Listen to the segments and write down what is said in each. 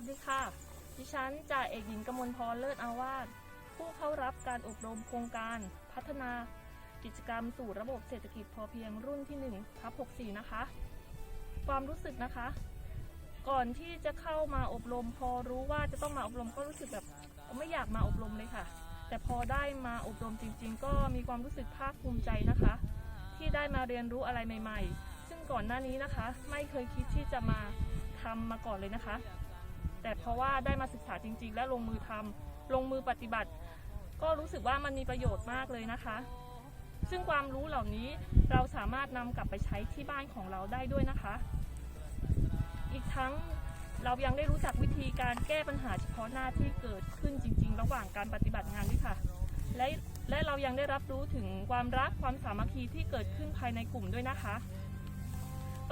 วัสดีค่ะ ดิฉันจ่าเอกหญิงกมลพรเลิศอาวาสผู้เข้ารับการอบรมโครงการพัฒนากิจกรรมสู่ระบบเศรษฐกิจพอเพียงรุ่นที่1ทับ64 นะคะ ความรู้สึกนะคะ ก่อนที่จะเข้ามาอบรม พอรู้ว่าจะต้องมาอบรมก็รู้สึกแบบไม่อยากมาอบรมเลยค่ะ แต่พอได้มาอบรมจริง ๆ ก็มีความรู้สึกภาคภูมิใจนะคะ ที่ได้มาเรียนรู้อะไรใหม่ ๆ ซึ่งก่อนหน้านี้นะคะ ไม่เคยคิดที่จะมาทำมาก่อนเลยนะคะ แต่เพราะว่าได้มาศึกษาจริง ๆ และลงมือทำลงมือปฏิบัติ ก็รู้สึกว่ามันมีประโยชน์มากเลยนะคะ ซึ่งความรู้เหล่านี้เราสามารถนำกลับไปใช้ที่บ้านของเราได้ด้วยนะคะ อีกทั้งเรายังได้รู้จักวิธีการแก้ปัญหาเฉพาะหน้าที่เกิดขึ้นจริง ๆ ระหว่างการปฏิบัติงานด้วยค่ะ และและเรายังได้รับรู้ถึงความรักความสามัคคีที่เกิดขึ้นภายในกลุ่มด้วยนะคะ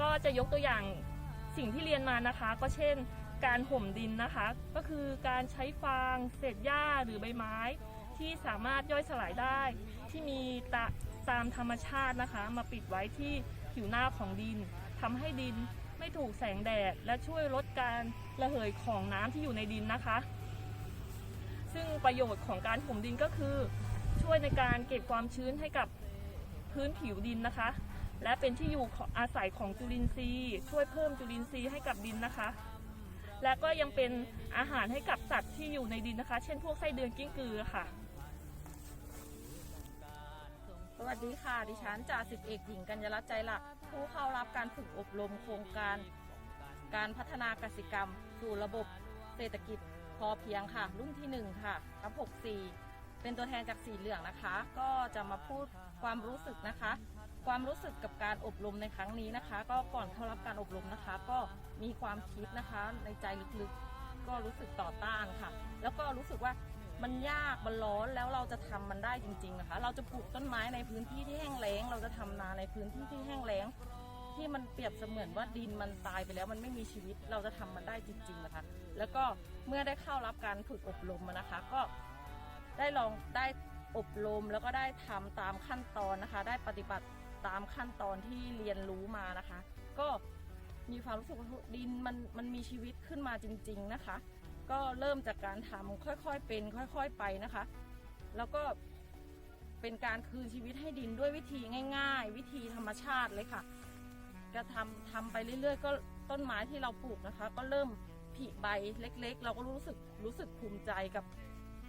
ก็จะยกตัวอย่างสิ่งที่เรียนมานะคะ ก็เช่น การห่มดินนะคะ ก็คือการใช้ฟางเศษหญ้าหรือใบไม้ ที่สามารถย่อยสลายได้ ที่มีตาตามธรรมชาตินะคะ มาปิดไว้ที่ผิวหน้าของดินทำให้ดินไม่ถูกแสงแดด และช่วยลดการระเหยของน้ำที่อยู่ในดินนะคะ ซึ่งประโยชน์ของการห่มดินก็คือ ช่วยในการเก็บความชื้นให้กับพื้นผิวดินนะคะ และเป็นที่อยู่อาศัยของจุลินทรีย์ ช่วยเพิ่มจุลินทรีย์ให้กับดินนะคะ และก็ยังเป็นอาหารให้กับสัตว์ที่อยู่ในดินนะคะ เช่นพวกไส้เดือนกิ้งกือค่ะ สวัสดีค่ะ ดิฉันจ่าสิบเอกหญิงกัญญาลัตน์ใจหลัก ผู้เข้ารับการฝึกอบรมโครงการ การพัฒนากสิกรรม สู่ระบบเศรษฐกิจพอเพียงค่ะ รุ่นที่ 1 ค่ะทับ64 เป็นตัวแทนจากสีเหลืองนะคะ ก็จะมาพูดความรู้สึกนะคะ ความรู้สึกกับการอบรมในครั้งนี้นะคะ ก็ก่อนเข้ารับ อบรมนะคะ ก็มีความคิดนะคะ ในใจลึกๆ ก็รู้สึกต่อต้านค่ะ แล้วก็รู้สึกว่ามันยากมันร้อนแล้วเราจะทำมันได้จริงๆนะคะ เราจะปลูกต้นไม้ในพื้นที่ที่แห้งแล้ง เราจะทำนาในพื้นที่ที่แห้งแล้ง ที่มันเปรียบเสมือนว่าดินมันตายไปแล้วมันไม่มีชีวิตเราจะทำมันได้จริงๆนะคะ แล้วก็เมื่อได้เข้ารับการฝึกอบรมนะคะ ก็ได้ลองได้อบรมแล้วก็ได้ทำตามขั้นตอนนะคะ ได้ปฏิบัติตามขั้นตอนที่เรียนรู้มานะคะ ก็ มีความรู้สึกว่าดินมันมันมีชีวิตขึ้นมาจริง ๆนะคะ ก็เริ่มจากการทำค่อยๆเป็น ค่อยๆไปนะคะ แล้วก็เป็นการคืนชีวิตให้ดินด้วยวิธีง่าย ๆ วิธีธรรมชาติเลยค่ะก็ทำทำไปเรื่อยๆ ก็ต้นไม้ที่เราปลูกนะคะ ก็เริ่มผลิใบเล็ก ๆ เราก็รู้สึกรู้สึกภูมิใจกับ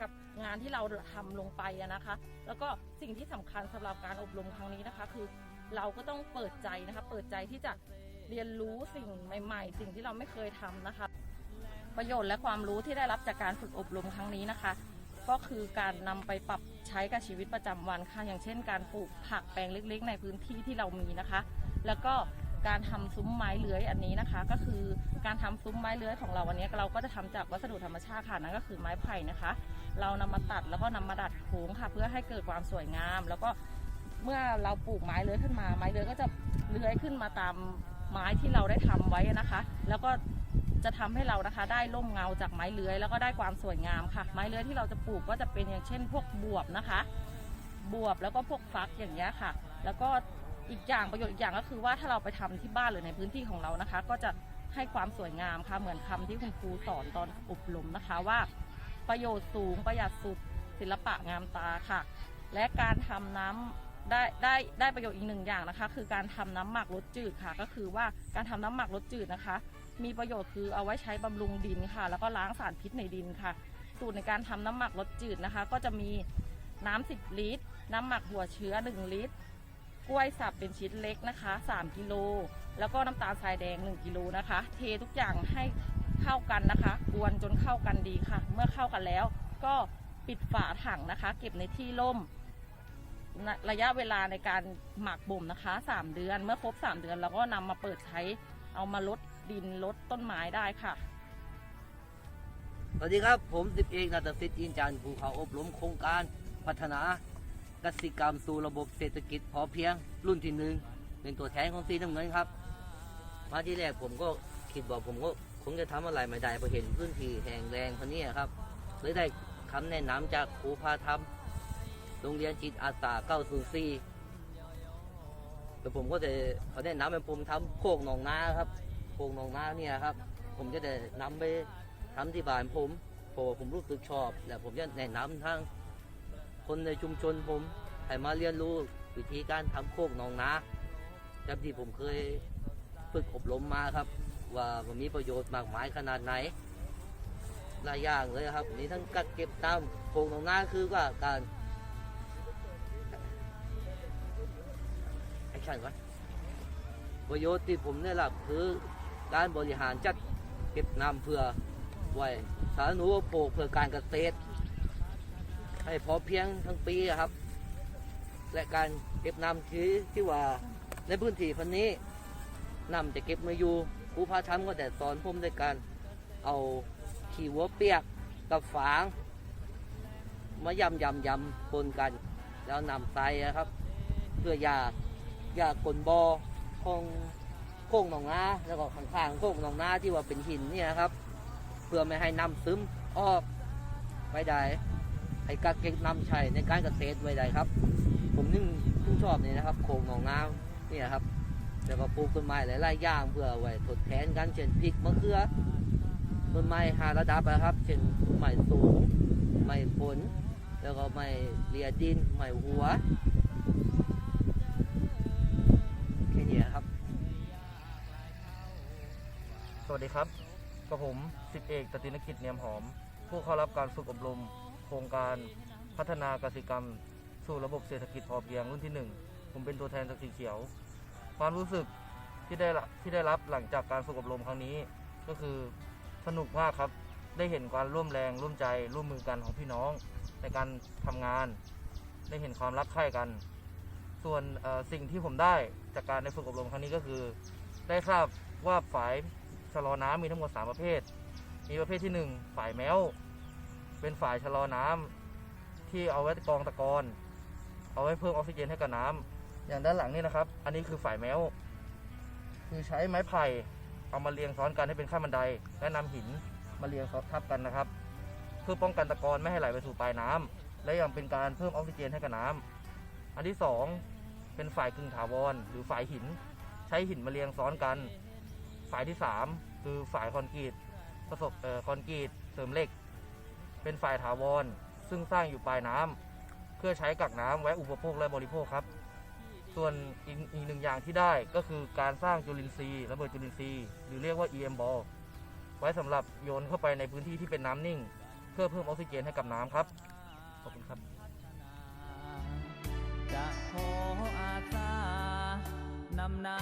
กับงานที่เราทำลงไปนะคะ แล้วก็สิ่งที่สำคัญสำหรับการอบรมครั้งนี้นะคะ คือเราก็ต้องเปิดใจนะคะ เปิดใจที่จะ เรียนรู้สิ่งใหม่ ๆ สิ่งที่เราไม่เคยทำนะคะ ประโยชน์และความรู้ที่ได้รับจากการฝึกอบรมครั้งนี้นะคะ ก็คือการนำไปปรับใช้กับชีวิตประจำวันค่ะอย่างเช่น การปลูกผักแปลงเล็กๆ ในพื้นที่ที่เรามีนะคะ แล้วก็การทำซุ้มไม้เลื้อยอันนี้นะคะ ก็คือการทำซุ้มไม้เลื้อยของเราวันนี้เราก็จะทำจากวัสดุธรรมชาติค่ะนั่นก็คือไม้ไผ่นะคะ เรานำมาตัดแล้วก็นำมาดัดโค้งค่ะ เพื่อให้เกิดความสวยงาม แล้วก็เมื่อเราปลูกไม้เลื้อยขึ้นมาไม้เลื้อยก็จะเลื้อยขึ้นมาตาม ไม้ที่เราได้ทำไว้นะคะ แล้วก็จะทำให้เรานะคะ ได้ร่มเงาจากไม้เลื้อย แล้วก็ได้ความสวยงามค่ะ ไม้เลื้อยที่เราจะปลูกก็จะเป็นอย่างเช่น พวกบวบนะคะ บวบแล้วก็พวกฟักอย่างเงี้ยค่ะ แล้วก็อีกอย่างประโยชน์อีกอย่างก็คือว่าถ้าเราไปทำที่บ้านหรือในพื้นที่ของเรานะคะ ก็จะให้ความสวยงามค่ะ เหมือนคำที่คุณครูสอนตอนอบรมนะคะว่า ประโยชน์สูงประหยัดสุดศิลปะงามตาค่ะ และการทำน้ำ ได้ได้ได้ประโยชน์อีกหนึ่งอย่างนะคะ คือการทำน้ำหมักรสจืดค่ะ ก็คือว่าการทำน้ำหมักรสจืดนะคะ มีประโยชน์คือเอาไว้ใช้บำรุงดินค่ะ แล้วก็ล้างสารพิษในดินค่ะ สูตรในการทำน้ำหมักรสจืดนะคะ ก็จะมีน้ำ10 ลิตร น้ำหมักหัวเชื้อ 1 ลิตร กล้วยสับเป็นชิ้นเล็กนะคะ 3 กิโล แล้วก็น้ำตาลทรายแดง 1 กิโลนะคะ เททุกอย่างให้เข้ากันนะคะ กวนจนเข้ากันดีค่ะ เมื่อเข้ากันแล้วก็ปิดฝาถังนะคะ เก็บในที่ร่ม ระยะเวลาในการหมักบ่มนะคะ 3 เดือนเมื่อครบ 3 เดือนเราก็นำมาเปิดใช้เอามาลดดินลดต้นไม้ได้ค่ะ สวัสดีครับผมสิบเอกนาตสิทธิ์อินจันทร์ภูเขาอบรมโครงการพัฒนากสิกรรมสู่ระบบเศรษฐกิจพอเพียงรุ่นที่หนึ่งเป็นตัวแทนของสีน้ำเงินครับ มาที่แรกผมก็คิดบอกผมก็คงจะทำอะไรไม่ได้เพราะเห็นพื้นที่แห้งแรงคนนี้ครับเลยได้คำแนะนำจากครูพาธรรม โรงเรียนจิตอาสา904แต่ผมก็จะเขาแนะนำให้ผมทำโคกหนองนาครับโคกหนองนาเนี่ยครับ ผมจะได้นำไปทำที่บ้านผมเพราะว่าผมรู้สึกชอบ และผมจะแนะนำทางคนในชุมชนผมให้มาเรียนรู้วิธีการทำโคกหนองนาจากที่ผมเคยฝึกอบรมมาครับ ว่ามันมีประโยชน์มากมายขนาดไหนหลายอย่างเลยครับมีทั้งกักเก็บตามโคกหนองนาคือว่าการ ช่ก่อนประโยชน์ที่ผมได้รับคือการบริหารจัดเก็บน้ำเพื่อไว้สาธารณูปโภคเพื่อการเกษตร ให้พอเพียงทั้งปีครับ และการเก็บน้ำที่ที่ว่าในพื้นที่พันนี้น้ำจะเก็บมาอยู่ครูพาทำก็แต่สอนผมด้วยการเอาขี้วัวเปียกกับฝาง มายำยำยำปนกัน แล้วนำใส่อะครับ เพื่อยา ยากกลนบอของโค้งหนองนาแล้วก็ข้างๆโค้งหนองนาที่ว่าเป็นหินเนี่ยครับ เพื่อไม่ให้น้ำซึมออกไปได้ให้กักเก็บน้ำใช้ในการเกษตรไว้ได้ครับ ผมนึ่งทึ่งชอบนี่นะครับโครงหนองน้ำเนี่ยครับแล้วก็ปลูกต้นไม้หลายๆอย่างเพื่อไว้ทดแทนกันเช่นพริกมะเขือต้นไม้หาระดับนะครับ เช่นไม้สูงไม้ผล แล้วก็ไม้เลียดินไม้หัว แค่นี้ครับ สวัสดีครับกับผมสิบเอกตตินกิจเนียมหอม ผู้เข้ารับการฝึกอบรม โครงการพัฒนากสิกรรม สู่ระบบเศรษฐกิจพอเพียงรุ่นที่ 1 ผมเป็นตัวแทนจากสีเขียว ความรู้สึกที่ได้ที่ได้รับหลังจากการฝึกอบรมครั้งนี้ ก็คือสนุกมากครับได้เห็นการร่วมแรงร่วมใจร่วมมือกันของพี่น้องในการทำงาน ได้เห็นความรักใคร่กัน ส่วนสิ่งที่ผมได้จากการได้ฝึกอบรมครั้งนี้ก็คือ ได้ทราบว่าฝ่ายชะลอน้ำมีทั้งหมด 3 ประเภท มีประเภทที่ 1ฝ่ายแมวเป็นฝ่ายชะลอน้ำที่เอาไว้กรองตะกอนเอาไว้เพิ่มออกซิเจนให้กับน้ำอย่างด้านหลังนี่นะครับ อันนี้คือฝ่ายแมวคือใช้ไม้ไผ่เอามาเรียงซ้อนกันให้เป็นขั้นบันได และนำหินมาเรียงซ้อนทับกันนะครับ เพื่อป้องกันตะกอนไม่ให้ไหลไปสู่ปลายน้ำและยังเป็นการเพิ่มออกซิเจนให้กับน้ำ อันที่สองเป็นฝ่ายกึ่งถาวร หรือฝ่ายหิน ใช้หินมาเรียงซ้อนกัน ฝ่ายที่ 3 คือฝ่ายคอนกรีตประสบเอ่อคอนกรีตเสริมเหล็ก เป็นฝ่ายถาวร ซึ่งสร้างอยู่ปลายน้ำเพื่อใช้กักน้ำไว้อุปโภคและบริโภคครับ ส่วนอีกอีกหนึ่งอย่างที่ได้ก็คือการสร้างจุลินทรีย์ระเบิดจุลินทรีย์หรือเรียกว่า EM ball ไว้สำหรับโยนเข้าไปในพื้นที่ที่เป็นน้ำนิ่ง เพื่อเพิ่มออกซิเจนให้กับน้ำครับ จะขออาสานำหน้า